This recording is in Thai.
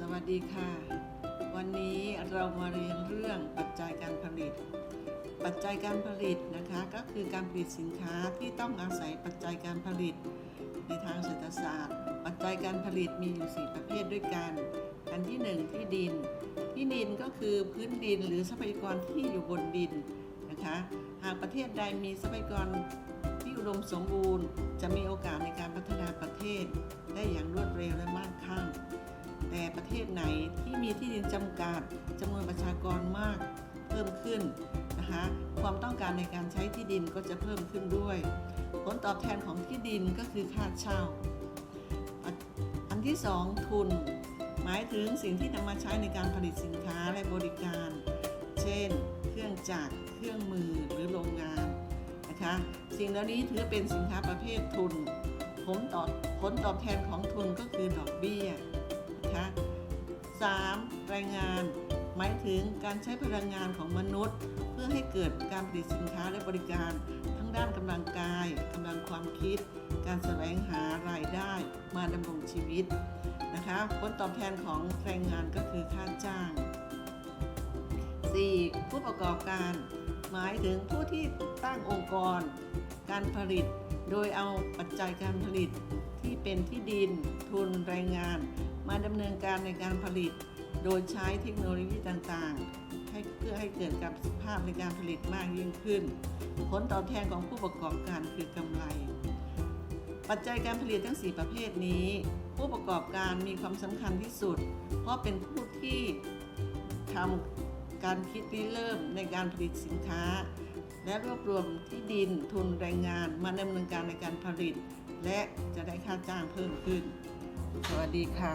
สวัสดีค่ะ วันนี้เรามาเรียนเรื่องปัจจัยการผลิต ปัจจัยการผลิตนะคะก็คือการผลิตสินค้าที่ต้องอาศัยปัจจัยการผลิต ในทางเศรษฐศาสตร์ ปัจจัยการผลิตมีอยู่ 4 ประเภทด้วยกันอันที่ 1 ที่ดิน ที่ดินก็คือพื้นดินหรือทรัพยากรที่อยู่บนดินนะคะหากประเทศใดมีทรัพยากรที่อุดมสมบูรณ์ จะมีโอกาสในการพัฒนาประเทศได้อย่างรวดเร็วและมากข้าง ทศไหนที่มีที่ดินจำกัดจำนวนประชากรมากเพิ่มขึ้นนะคะความต้องการในการใช้ที่ดินก็จะเพิ่มขึ้นด้วย ผลตอบแทนของที่ดินก็คือค่าเช่า อันที่สองทุน หมายถึงสิ่งที่นำมาใช้ในการผลิตสินค้าและบริการ เช่น เครื่องจักรเครื่องมือหรือโรงงานนะคะสิ่งเหล่านี้ถือเป็นสินค้าประเภททุนผลตอบผลตอบแทนของทุนก็คือดอกเบี้ย 3. แรงงาน หมายถึงการใช้พลังงานของมนุษย์ เพื่อให้เกิดการผลิตสินค้าและบริการ ทั้งด้านกำลังกายกำลังความคิด การแสวงหารายได้มาดำรงชีวิตนะคะผลตอบแทนของแรงงานก็คือค่าจ้าง 4. ผู้ประกอบการ หมายถึงผู้ที่ตั้งองค์กร การผลิต โดยเอาปัจจัยการผลิตที่เป็นที่ดิน ทุนแรงงาน มาดำเนินการในการผลิต โดยใช้เทคโนโลยีต่างๆ ให้เพื่อให้เกิดกับสภาพในการผลิตมากยิ่งขึ้น ผลตอบแทนของผู้ประกอบการคือกำไร ปัจจัยการผลิตทั้ง 4 ประเภทนี้ ผู้ประกอบการมีความสำคัญที่สุด เพราะเป็นผู้ที่ทำการคิดริเริ่มในการผลิตสินค้า และรวบรวมที่ดินทุนแรงงานมาดำเนินการในการผลิต และจะได้ค่าจ้างเพิ่มขึ้น สวัสดีค่ะ